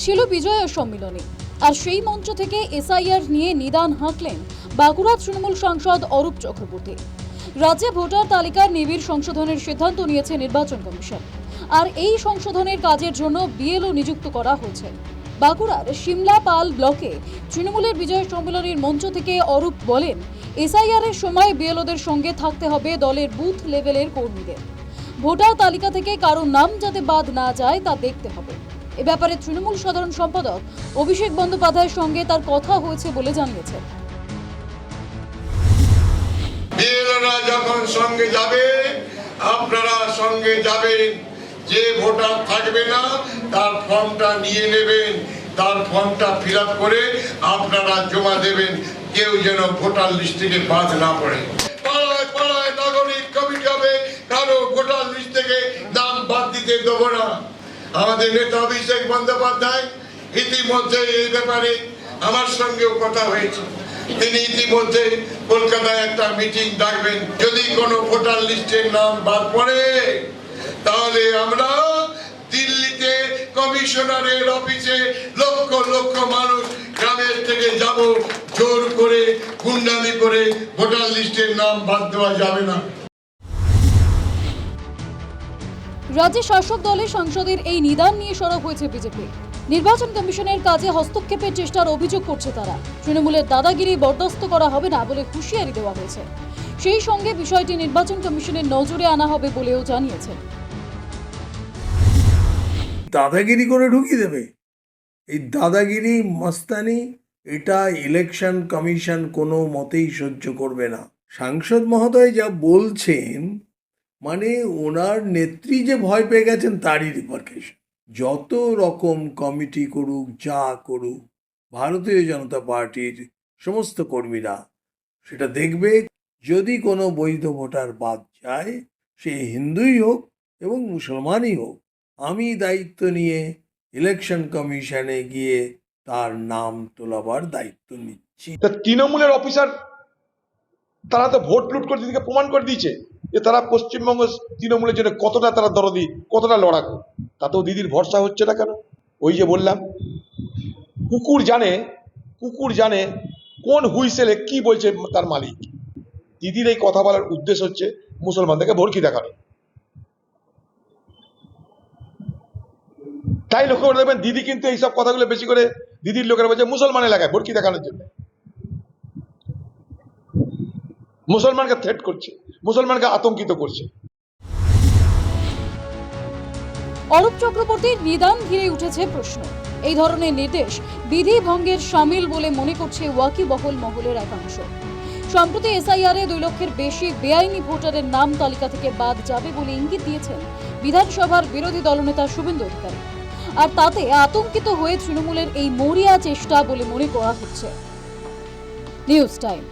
ছিল বিজয়া সম্মিলনী। আর সেই মঞ্চ থেকে এসআইআর নিয়ে নিদান হাঁকলেন বাঁকুড়া তৃণমূল সাংসদ অরূপ চক্রবর্তী। রাজ্যে ভোটার তালিকার নিবিড় সংশোধনের সিদ্ধান্ত নিয়েছে নির্বাচন কমিশন। আর এই সংশোধনের কাজের জন্য বিএলও নিযুক্ত করা হয়েছে। বাঁকুড়ার সিমলা পাল ব্লকে তৃণমূলের বিজয় সম্মেলনের মঞ্চ থেকে অরূপ বলেন, এসআইআর এর সময় বিএলওদের সঙ্গে থাকতে হবে দলের বুথ লেভেলের কর্মীদের। ভোটার তালিকা থেকে কারও নাম যাতে বাদ না যায় তা দেখতে হবে। এ ব্যাপারে তৃণমূল সাধারণ সম্পাদক অভিষেক বন্দ্যোপাধ্যায়ের সঙ্গে তার কথা হয়েছে বলে জানিয়েছেন। যখন সঙ্গে যাবে, আপনারা সঙ্গে যাবেন। যে ভোটার থাকবে না, তার ফর্মটা নিয়ে নেবেন। তার ফর্মটা ফিল করে আপনারা জমা দেবেন। কেউ যেন ভোটার লিস্ট থেকে বাদ না পড়ে। পাড়ায় পাড়ায় নাগরিক কমিটি হবে, কারও ভোটার লিস্ট থেকে নাম বাদ দিতে দেবো না। আমাদের নেতা অভিষেক বন্দ্যোপাধ্যায় ইতিমধ্যে এই ব্যাপারে আমার সঙ্গেও কথা হয়েছে। তিনি ইতিমধ্যে কলকাতায় একটা মিটিং ডাকবেন। যদি কোনো ভোটার লিস্টের নাম বাদ পড়ে, তাহলে আমরা দিল্লিতে কমিশনারের অফিসে লক্ষ লক্ষ মানুষ গ্রামের থেকে যাব। জোর করে গুন্ডামি করে ভোটার লিস্টের নাম বাদ দেওয়া যাবে না। রাজ্যে শাসক দলের সাংসদের এই নিদান নিয়ে সরব হয়েছে বিজেপি। নির্বাচন কমিশনের কাজে হস্তক্ষেপের চেষ্টার অভিযোগ করছে তারা। তৃণমূলের দাদাগিরি বরদাস্ত করা হবে না বলে হুঁশিয়ারি দেওয়া হয়েছে। সেই সঙ্গে বিষয়টি নির্বাচন কমিশনের নজরে আনা হবে বলেও জানিয়েছেন। দাদাগিরি করে ঢুকিয়ে দেবে। এই দাদাগিরি, মস্তানি, এটা ইলেকশন কমিশন কোনো মতেই সহ্য করবে না। সাংসদ মহোদয় যা বলছেন মানে ওনার নেত্রী যে ভয় পেয়ে গেছেন তারই রিপার্কেশন যত রকম কমিটি করুক, যা করুক, ভারতীয় জনতা পার্টির সমস্ত কর্মীরা সেটা দেখবে। যদি কোনো বৈধ ভোটার বাদ যায়, সে হিন্দুই হোক এবং মুসলমানই হোক, আমি দায়িত্ব নিয়ে ইলেকশন কমিশনে গিয়ে তার নাম তোলাবার দায়িত্ব নিচ্ছি। তৃণমূলের অফিসার তারা তো ভোট লুট করে দিদিকে প্রমাণ করে দিয়েছে। যে তারা পশ্চিমবঙ্গ তৃণমূলের জন্য কতটা তারা দরদি, কতটা লড়াকু, তাতেও দিদির ভরসা হচ্ছে না কেন? ওই যে বললাম, কুকুর জানে কুকুর জানে কোন হুইসেলে কি বলছে তার মালিক। দিদির এই কথা বলার উদ্দেশ্য হচ্ছে মুসলমানদেরকে ভরকি দেখানো। তাই লক্ষ্য করে দেখবেন দিদি কিন্তু এইসব কথাগুলো বেশি করে দিদির লোকেরা বলছে মুসলমান এলাকায় ভরকি দেখানোর জন্য। মুসলমানকে থ্রেট করছে। মুসলমানকে আতঙ্কিত করছে। অরূপ চক্রবর্তীর নিদান ঘিরে উঠেছে প্রশ্ন। এই ধরনের নির্দেশ বিধি ভঙ্গের সামিল বলে মনে করছে ওয়াকিবহল মহলের একাংশ। সম্প্রতি এসআইআর দুই লক্ষের বেশি বেআইনি ভোটারের নাম তালিকা থেকে বাদ যাবে বলে ইঙ্গিত দিয়েছেন বিধানসভার বিরোধী দলনেতা শুভেন্দু অধিকারী। আর তাতে আতঙ্কিত হয়ে তৃণমূলের এই মরিয়া চেষ্টা বলে মনে করা হচ্ছে। News time.